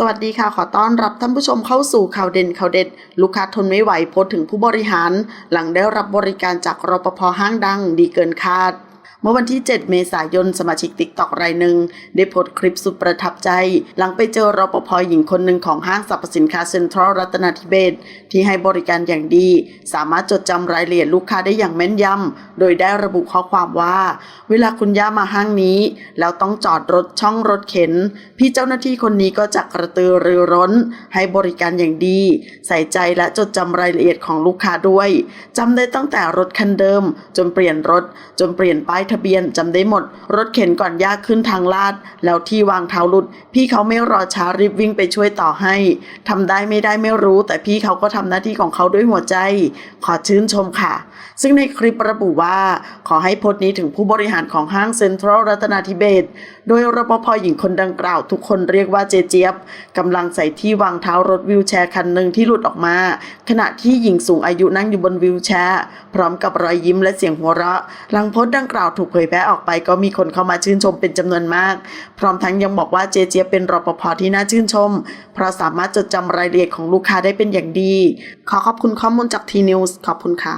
สวัสดีค่ะ ขอต้อนรับท่านผู้ชมเข้าสู่ข่าวเด่นข่าวเด็ด ลูกค้าทนไม่ไหวโพสถึงผู้บริหาร หลังได้รับบริการจากรปภห้างดังดีเกินคาด เมื่อวันที่ 7 เมษายนสมาชิกติ๊กตอกรายหนึ่งได้โพสต์คลิปสุดประทับใจ หลังไปเจอรปภหญิงคนหนึ่งของห้างสรรพสินค้าเซ็นทรัลรัตนาธิเบศที่ให้บริการอย่างดี สามารถจดจำรายละเอียดลูกค้าได้อย่างแม่นยำโดยได้ระบุข้อความว่า เวลาคุณย่ามาห้างนี้ แล้วต้องจอดรถช่องรถเข็น พี่เจ้าหน้าที่คนนี้ก็จะกระตือรือร้น ให้บริการอย่างดี ใส่ใจและจดจำรายละเอียดของลูกค้าด้วยจำได้ตั้งแต่รถคันเดิม จนเปลี่ยนรถ จนเปลี่ยนป้ายทะเบียนจำได้หมด รถเข็นก่อนย่าขึ้นทางลาด แล้วที่วางเท้าหลุด พี่เขาไม่รอช้ารีบวิ่งไปช่วยต่อให้ทำได้ไม่ได้ไม่รู้ แต่พี่เขาก็ทำหน้าที่ของเขาด้วยหัวใจ ขอชื่นชมค่ะ ซึ่งในคลิประบุว่า ขอให้พสต์นี้ถึงผู้บริหารของห้างเซ็นทรัลรัตนาธิเบศโดยรปภหญิงคนดังกล่าวทุกคนเรียกว่าเจเจี๊ยบกำลังใส่ที่วางเท้ารถวิวแชร์คันหนึ่งที่หลุดออกมา ขณะที่หญิงสูงอายุนั่งอยู่บนวิวแชร์ พร้อมกับรอยยิ้มและเสียงหัวเราะ หลังโพสต์ดังกล่าวถูกเผยแพร่ออกไป ก็มีคนเข้ามาชื่นชมเป็นจำนวนมาก พร้อมทั้งยังบอกว่าเจเจียเป็นรปภที่น่าชื่นชม เพราะสามารถจดจำรายละเอียดของลูกค้าได้เป็นอย่างดี ขอขอบคุณข้อมูลจากทีนิวส์ขอบคุณค่ะ